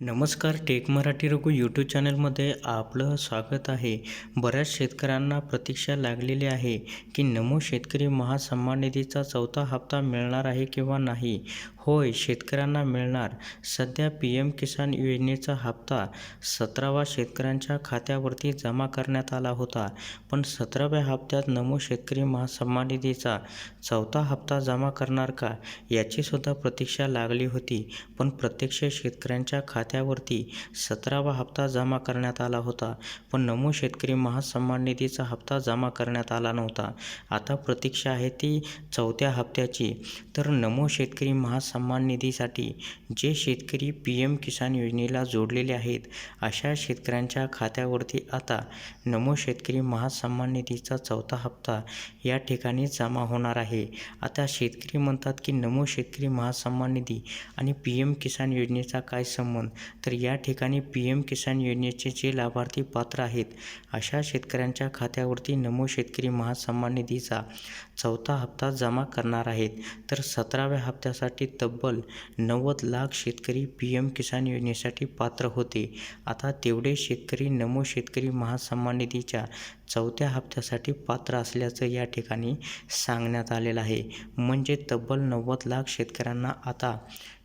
नमस्कार take Marathi Raghu YouTube चॅनलमध्ये आपलं स्वागत आहे. बऱ्याच शेतकऱ्यांना प्रतीक्षा लागलेली आहे की नमो शेतकरी महासन्मान निधीचा चौथा हप्ता मिळणार आहे किंवा नाही? होय शेतकऱ्यांना मिळणार. सध्या पी एम किसान योजनेचा हप्ता सतरावा शेतकऱ्यांच्या खात्यावरती जमा करण्यात आला होता. पण सतराव्या हप्त्यात नमो शेतकरी महासन्मान निधीचा चौथा हप्ता जमा करणार का? याचीसुद्धा प्रतीक्षा लागली होती. पण प्रत्यक्ष शेतकऱ्यांच्या खात्यावरती सतरावा हप्ता जमा करण्यात आला होता. पण नमो शेतकरी महासन्मान निधीचा हप्ता जमा करण्यात आला नव्हता. आता प्रतीक्षा आहे ती चौथ्या हप्त्याची. तर नमो शेतकरी महासन्मान निधीसाठी जे शेतकरी पी एम किसान योजनेला जोडलेले आहेत अशा शेतकऱ्यांच्या खात्यावरती आता नमो शेतकरी महासन्मान निधीचा चौथा हप्ता या ठिकाणी जमा होणार आहे. आता शेतकरी म्हणतात की नमो शेतकरी महासन्मान निधी आणि पी एम किसान योजनेचा काय संबंध? तर या ठिकाणी पी एम किसान योजनेचे जे लाभार्थी पात्र आहेत अशा शेतकऱ्यांच्या खात्यावरती नमो शेतकरी महासन्मान निधीचा चौथा हप्ता जमा करणार आहेत. तर सतराव्या हप्त्यासाठी तब्बल नव्वद लाख शेतकरी पी एम किसान योजनेसाठी पात्र होते. आता तेवढे शेतकरी नमो शेतकरी महासन्मान निधीच्या चौथ्या हप्त्यासाठी पात्र असल्याचं या ठिकाणी सांगण्यात आलेलं आहे. म्हणजे तब्बल नव्वद लाख शेतकऱ्यांना आता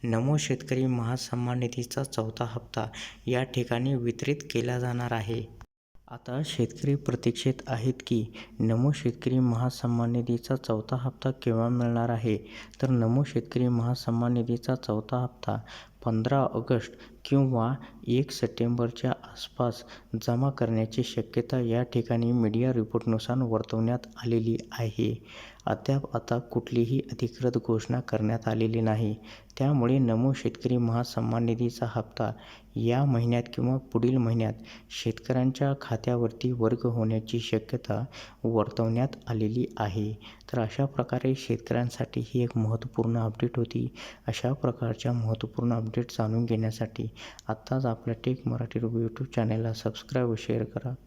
नमो शेतकरी महासन्मान निधीचा चौथा हप्ता या ठिकाणी वितरित केला जाणार आहे. आता शेतकरी प्रतीक्षेत आहेत की नमो शेतकरी महासन्मान निधीचा चौथा हप्ता केव्हा मिळणार आहे? तर नमो शेतकरी महासन्मान निधीचा चौथा हप्ता पंधरा ऑगस्ट किंवा एक सप्टेंबरच्या आसपास जमा करण्याची शक्यता या ठिकाणी मीडिया रिपोर्टनुसार वर्तवण्यात आलेली आहे. अद्याप आता कुठलीही अधिकृत घोषणा करण्यात आलेली नाही. त्यामुळे नमो शेतकरी महासन्मान निधीचा हप्ता या महिन्यात किंवा पुढील महिन्यात शेतकऱ्यांच्या खात्यावरती वर्ग होण्याची शक्यता वर्तवण्यात आलेली आहे. तर अशा प्रकारे शेतकऱ्यांसाठी ही एक महत्त्वपूर्ण अपडेट होती. अशा प्रकारच्या महत्त्वपूर्ण अपडेट जाणून घेण्यासाठी आत्ताच आपल्या टेक मराठी रुबी यूट्यूब चॅनेलला सबस्क्राईब व शेअर करा.